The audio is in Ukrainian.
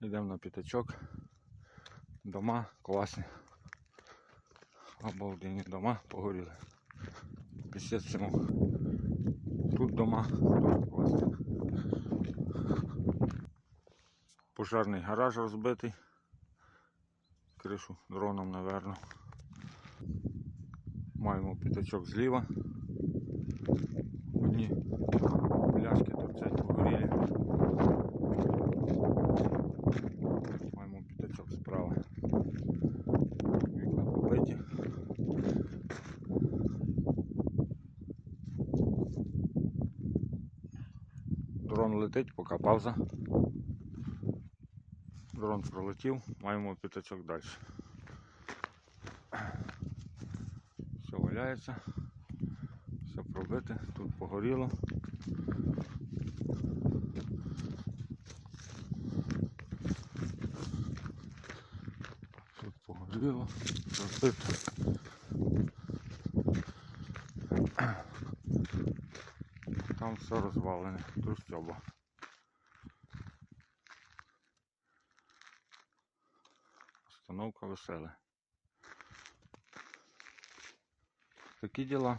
Йдемо на п'ятачок. Дома класні. Обалденні дома погоріли. Після цьому. Тут дома теж класні. Пожарний гараж розбитий. Кришу дроном, напевно. Маємо п'ятачок зліва. Дрон летить, поки пауза. Дрон пролетів, маємо п'ятачок далі. Все валяється, все пробите, тут погоріло. Тут погоріло, розбито. Там все розвалене, трустьоба. Установка весела. Такі діла.